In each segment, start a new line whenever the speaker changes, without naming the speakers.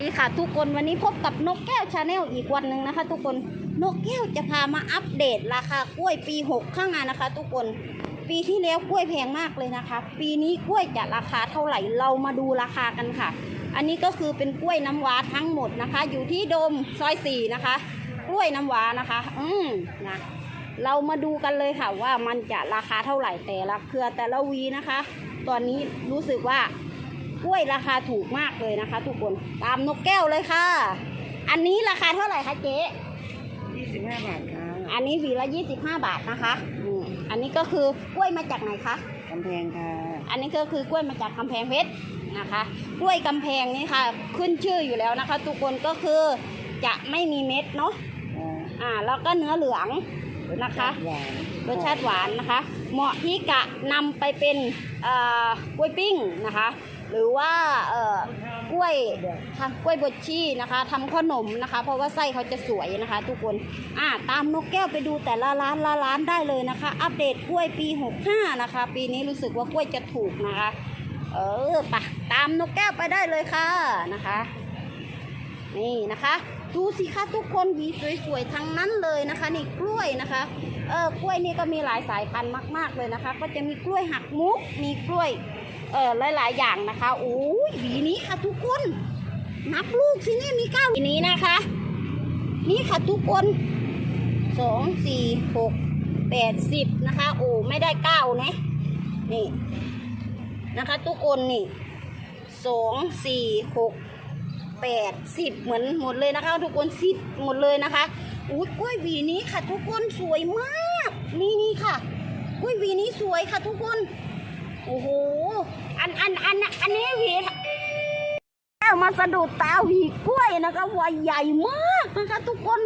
สวัสดีค่ะทุกคนวันนี้พบกับนกแก้วชาแนลอีกวันหนึ่งนะคะ ทุกคนนกแก้วจะพามาอัปเดตราคากล้วยปี6ข้างหน้านะคะ ทุกคนปีที่แล้วกล้วยแพงมากเลยนะคะ ปีนี้กล้วยจะราคาเท่าไหร่เรามาดูราคากันค่ะ อันนี้ก็คือเป็นกล้วยน้ำว้าทั้งหมดนะคะ อยู่ที่โดมซอยสี่นะคะ กล้วยน้ำว้านะคะ อืมนะเรามาดูกันเลยค่ะว่ามันจะราคาเท่าไหร่แต่ละเครือแต่ละวีนะคะ ตอนนี้รู้สึกว่า กล้วยราคาถูกมากเลยนะคะ ทุกคนตามนกแก้วเลยค่ะ อันนี้ราคาเท่าไหร่คะเจ๊
25 บาทค่ะ
อันนี้หวีละ 25 บาทนะคะอืมอันนี้ก็คือกล้วยมาจากไหนคะ
กำแพงค่ะ
อันนี้ก็คือกล้วยมาจากกำแพงเพชรนะคะ กล้วยกำแพงนี่ค่ะ ขึ้นชื่ออยู่แล้วนะคะ ทุกคนก็คือจะไม่มีเม็ดเนาะ
อ่า
อ่าแล้วก็เนื้อเหลือง นะคะ
หวาน
รสชาติหวานนะคะ เหมาะที่กะนำไปเป็นเอ่อกล้วยปิ้งนะคะ หรือว่าเอ่อกล้วยทำกล้วยบดชีนะคะทำขนมนะคะ เพราะว่าไส้เขาจะสวยนะคะ ทุกคนอ่าตามนกแก้วไปดูแต่ละร้านละร้านได้เลยนะคะ อัปเดตกล้วยปี 65 นะคะ ปีนี้รู้สึกว่ากล้วยจะถูกนะคะ เออปะตามนกแก้วไปได้เลยค่ะนะคะ นี่นะคะดูสิคะทุกคนหวีสวยๆทั้งนั้นเลยนะคะ นี่กล้วยนะคะเออกล้วยนี่ก็มีหลายสายพันธุ์มาก ๆเลยนะคะ ก็จะมีกล้วยหักมุก มีกล้วย เออหลายๆ อย่างนะคะโอ้ยหวีนี้ค่ะทุกคน นับลูกสิเนี่มีเก้าหวีนี้นะคะ นี่ค่ะทุกคนสองสี่หกแปดสิบนะคะโอ้ไม่ได้เก้านะนี่นะคะ ทุกคนนี่สองสี่หกแปดสิบเหมือนหมดเลยนะคะ ทุกคนสิบหมดเลยนะคะอุ้ยกล้วยหวีนี้ค่ะ ทุกคนสวยมาก นี่นี่ค่ะกล้วยหวีนี้สวยค่ะทุกคน โอ้โห อันอันอันอันนี้หวีเอามาสะดุดตาหวีกล้วยนะคะวัยใหญ่มากนะคะทุกคน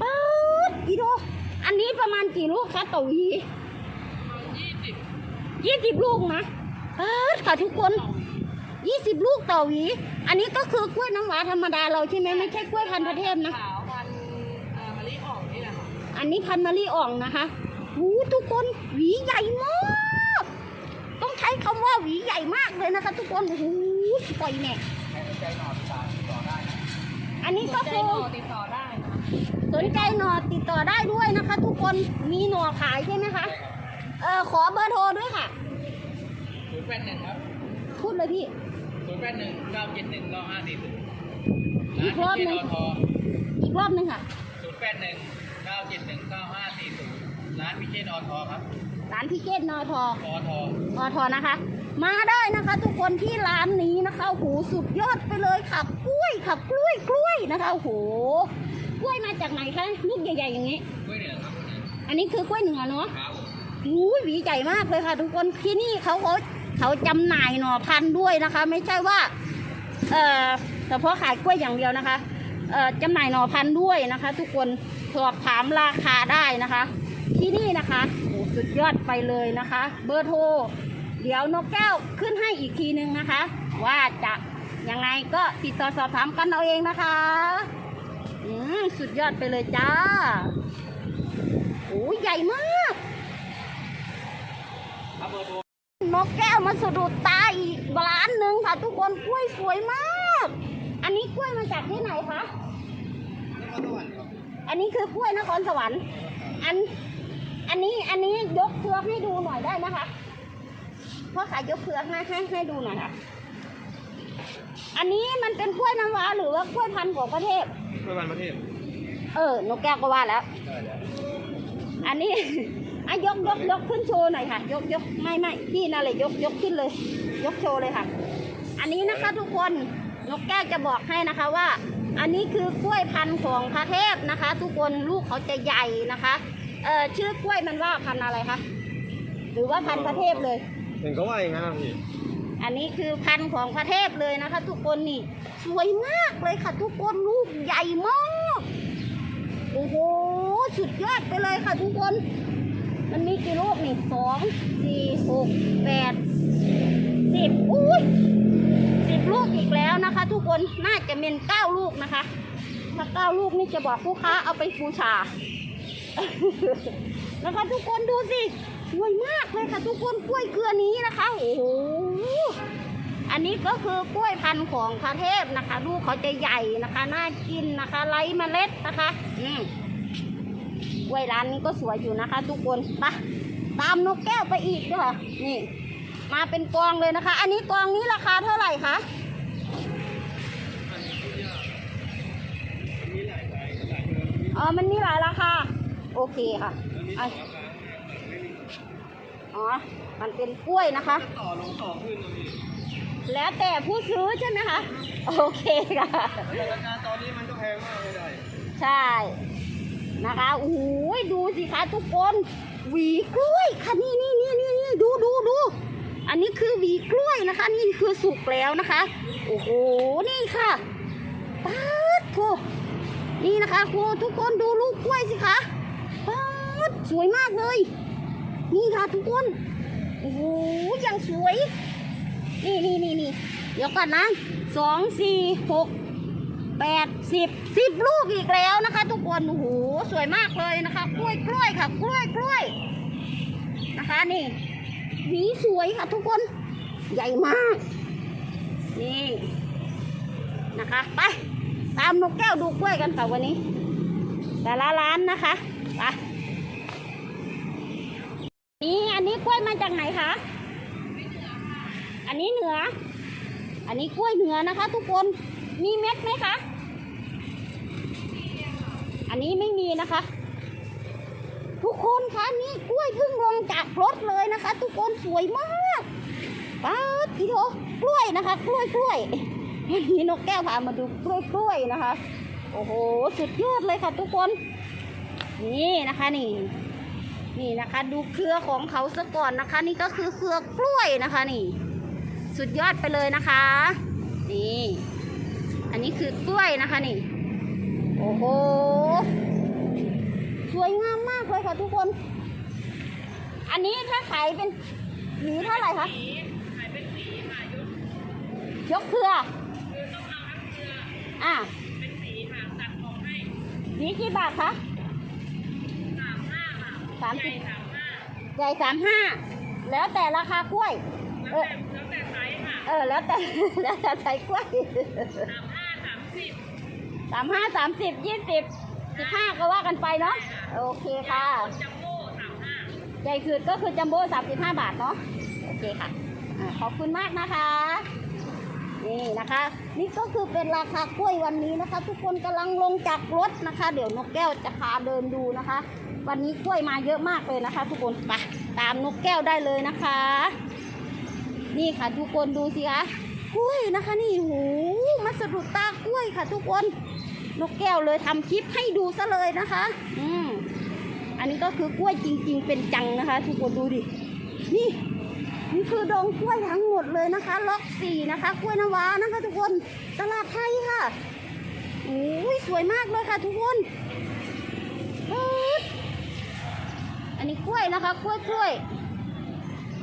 ป๊าดอีโดอันนี้ประมาณกี่ลูกคะต่อหวียี่สิบลูกนะป๊าดค่ะทุกคนยี่สิบลูกต่อหวี อันนี้ก็คือกล้วยน้ำว้าธรรมดาเราใช่ไหมไม่ใช่กล้วยพันธุ์ประเทศนะ
ขาวพันธุ์เอ่อมะลิอ่องนี่แหละค่ะ
อันนี้พันธุ์มะลิอ่องนะคะหูทุกคนหวีใหญ่มาก เลยนะคะ ทุกคนโอ้โหปล่อยแน่อันนี้ก็
ใจ
คือ
หน่อติดต่อได้นะ
สนใจหน่อติดต่อได้ด้วยนะคะ ทุกคนมีหน่อขายใช่ไหมคะเออขอเบอร์โทรด้วยค่ะ
ศูนย์แปดหนึ่งครับ
พูดเลยพี่
ศูนย์แปดหนึ่งเก้าเจ็ดหนึ่งเก้าห้าสี่ศูนย์
อีกรอบหนึ่ง
ร้านพิเชษอทอ
อีกรอบหนึ่งค่ะ
ศูนย์แปดหนึ่งเก้าเจ็ดหนึ่งเก้าห้าสี่ศูนย์ร้านพิเชษอทอครับ
ร้านพิเกตนอทอ
อทอ
อทอนะคะ มาได้นะคะ ทุกคนที่ร้านนี้นะคะโอ้โหสุดยอดไปเลยค่ะกล้วยค่ะกล้วยกล้วยนะคะโอ้โหกล้วยมาจากไหนคะลูกใหญ่ๆอย่างนี้
กล้วยเหนือครับ
อันนี้คือกล้วยเหนือเนาะ
ครับผม
อู้ยหวีใหญ่มากเลยค่ะ ทุกคนที่นี่เขาเขาเขาจำหน่ายหน่อพันธุ์ด้วยนะคะ ไม่ใช่ว่าเอ่อเฉพาะขายกล้วยอย่างเดียวนะคะเอ่อจำหน่ายหน่อพันธุ์ด้วยนะคะ ทุกคนสอบถามราคาได้นะคะ ที่นี่นะคะโอ้สุดยอดไปเลยนะคะ เบอร์โทร เดี๋ยวนกแก้วขึ้นให้อีกทีนึงนะคะ ว่าจะยังไงก็ติดต่อสอบถามกันเอาเองนะคะ อืมสุดยอดไปเลยจ้าโอ้ยใหญ่มากนกแก้วมาสะดุดตาอีกร้านหนึ่งค่ะ ทุกคนกล้วยสวยมาก อันนี้กล้วยมาจากที่ไหนคะอันนี้คือกล้วยนครสวรรค์ อัน อันนี้ อันนี้ยกเพือกให้ดูหน่อยได้นะคะ พ่อขายยกเพือกให้ให้ให้ดูหน่อยค่ะ อันนี้มันเป็นกล้วยน้ำว้าหรือว่ากล้วยพันธุ์ของประเทศ
กล้วยพันธุ์ประเทศ
เออนกแก้วก็ว่าแล้ว
ได้แล้ว
อันนี้อะยกยกยกขึ้นโชว์หน่อยค่ะ ยกยกไม่ไม่พี่นั่นเลยยกยกขึ้นเลย ยกโชว์เลยค่ะ อันนี้นะคะทุกคนนกแก้วจะบอกให้นะคะว่า อันนี้คือกล้วยพันธุ์ของพระเทพนะคะ ทุกคนลูกเขาจะใหญ่นะคะเอ่อชื่อกล้วยมันว่าพันธุ์อะไรคะหรือว่าพันธุ์พระเทพเลย
เห็นเขาว่าอย่างนั้นนะพี่
อันนี้คือพันธุ์ของพระเทพเลยนะคะ ทุกคนนี่สวยมากเลยค่ะ ทุกคนลูกใหญ่มากโอ้โหสุดยอดไปเลยค่ะ ทุกคน มันมีกี่ลูกนี่สองสี่หกแปดสิบอุ้ยสิบลูกอีกแล้วนะคะ ทุกคนน่าจะเป็นเก้าลูกนะคะถ้าเก้าลูกนี่จะบอกลูกค้าเอาไปบูชา นะคะทุกคนดูสิ สวยมากเลยค่ะทุกคนกล้วยเครือนี้นะคะโอ้โหอันนี้ก็คือกล้วยพันธุ์ของพระเทพนะคะลูกเขาจะใหญ่นะคะน่ากินนะคะไร้เมล็ดนะคะอืมกล้วยร้านนี้ก็สวยอยู่นะคะ ทุกคนไปตามนกแก้วไปอีกด้วยค่ะนี่ มาเป็นกองเลยนะคะ อันนี้กองนี้ราคาเท่าไหร่คะอ๋อมันมีหลายราคาโอเคค่ะ อะอ๋อ มันเป็นกล้วยนะคะ
ต่อลงต่อขึ้นนะพี่
แล้วแต่ผู้ซื้อใช่ไหมคะ โอเคค่ะ
แต่ราคาตอนนี้มันก็แพงมากเลยได้
ใช่ นะคะโอ้โหดูสิคะทุกคน หวีกล้วยค่ะนี่นี่นี่นี่นี่ดูดูดู อันนี้คือหวีกล้วยนะคะ นี่คือสุกแล้วนะคะ โอ้โห นี่ค่ะป๊าดโถนี่นะคะโหทุกคนดูลูกกล้วยสิคะป๊าดสวยมากเลย นี่ค่ะทุกคน โอ้โหย่างสวย นี่นี่นี่นี่เดี๋ยวก่อนนะสองสี่หกแปดสิบสิบลูกอีกแล้วนะคะ ทุกคน โอ้โห สวยมากเลยนะคะ กล้วยกล้วยค่ะ กล้วยกล้วยนะคะนี่หวีสวยค่ะทุกคน ใหญ่มาก นี่นะคะ ไป ตามนกแก้วดูกล้วยกันค่ะวันนี้ แต่ละร้านนะคะ ไป นี่อันนี้กล้วยมาจากไหนคะ อันนี้เหนือ อันนี้กล้วยเหนือนะคะ ทุกคน มีเม็ดไหมคะ อันนี้ไม่มีนะคะ ทุกคนคะนี่กล้วยเพิ่งลงจากรถเลยนะคะ ทุกคนสวยมากป้าดพี่โถกล้วยนะคะ กล้วยกล้วยวันนี้นกแก้วพามาดูกล้วยกล้วยนะคะ โอ้โห สุดยอดเลยค่ะ ทุกคน นี่นะคะนี่ นี่นะคะ ดูเครือของเขาซะก่อนนะคะ นี่ก็คือเครือกล้วยนะคะ นี่ สุดยอดไปเลยนะคะ นี่ อันนี้คือกล้วยนะคะนี่ โอ้โหสวยงามมากเลยค่ะทุกคน อันนี้ถ้าขายเป็นหวีเท่าไหร่คะยกเครืออะหวีกี่บาทคะ สามสิบใหญ่สามห้าแล้วแต่ราคากล้วย เออเออ แล้วแต่แล้วแต่ใส่กล้วยสามห้าสามสิบยี่สิบสิบห้าก็ว่ากันไปเนาะโอเคค่ะใหญ่คือก็คือจัมโบ้สามสิบห้าบาทเนาะโอเคค่ะอ่าขอบคุณมากนะคะ นี่นะคะ นี่ก็คือเป็นราคากล้วยวันนี้นะคะ ทุกคนกำลังลงจากรถนะคะ เดี๋ยวนกแก้วจะพาเดินดูนะคะ วันนี้กล้วยมาเยอะมากเลยนะคะ ทุกคนไปตามนกแก้วได้เลยนะคะ นี่ค่ะทุกคนดูสิคะกล้วยนะคะ นี่หูมาสะดุดตากล้วยค่ะ ทุกคนนกแก้วเลยทำคลิปให้ดูซะเลยนะคะ อืมอันนี้ก็คือกล้วยจริง ๆ เป็นจังนะคะ ทุกคนดูดินี่ นี่คือดงกล้วยทั้งหมดเลยนะคะ ล็อกสี่นะคะ กล้วยนวานะคะทุกคนตลาดไทยค่ะโอ้ยสวยมากเลยค่ะทุกคนอันนี้กล้วยนะคะกล้วยกล้วย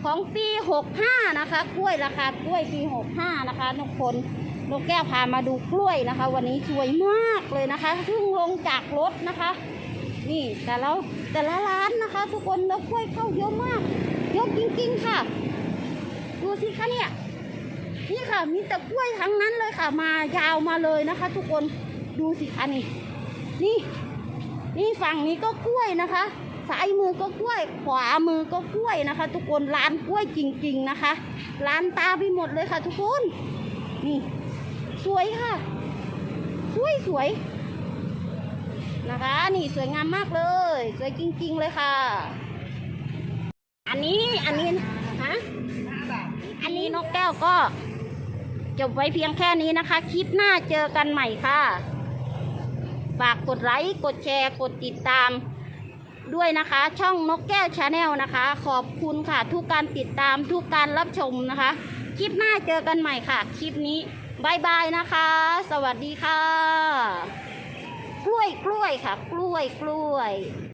ของปี65นะคะ กล้วยราคากล้วยปี65นะคะทุกคนนกแก้วพามาดูกล้วยนะคะ วันนี้สวยมากเลยนะคะเพิ่งลงจากรถนะคะ นี่แต่เราแต่ละร้านนะคะ ทุกคนแล้วกล้วยเข้าเยอะมากเยอะจริงๆค่ะ สิคะเนี่ย นี่ค่ะมีแต่กล้วยทั้งนั้นเลยค่ะ มายาวมาเลยนะคะ ทุกคนดูสิคะนี่ นี่ นี่ฝั่งนี้ก็กล้วยนะคะซ้ายมือก็กล้วย ขวามือก็กล้วยนะคะ ทุกคนร้านกล้วยจริง ๆนะคะ ร้านตาไปหมดเลยค่ะ ทุกคน นี่ สวยค่ะ สวยสวยนะคะ นี่สวยงามมากเลย สวยจริง ๆ เลยค่ะ อันนี้อันนี้ฮะอันนี้ นกแก้วก็ จบไว้เพียงแค่นี้นะคะ คลิปหน้าเจอกันใหม่ค่ะ ฝากกดไลค์ กดแชร์ กดติดตามด้วยนะคะ ช่องนกแก้วชาแนลนะคะ ขอบคุณค่ะ ทุกการติดตามทุกการรับชมนะคะ คลิปหน้าเจอกันใหม่ค่ะ คลิปนี้บายบายนะคะ สวัสดีค่ะ กล้วยกล้วยค่ะ กล้วยกล้วย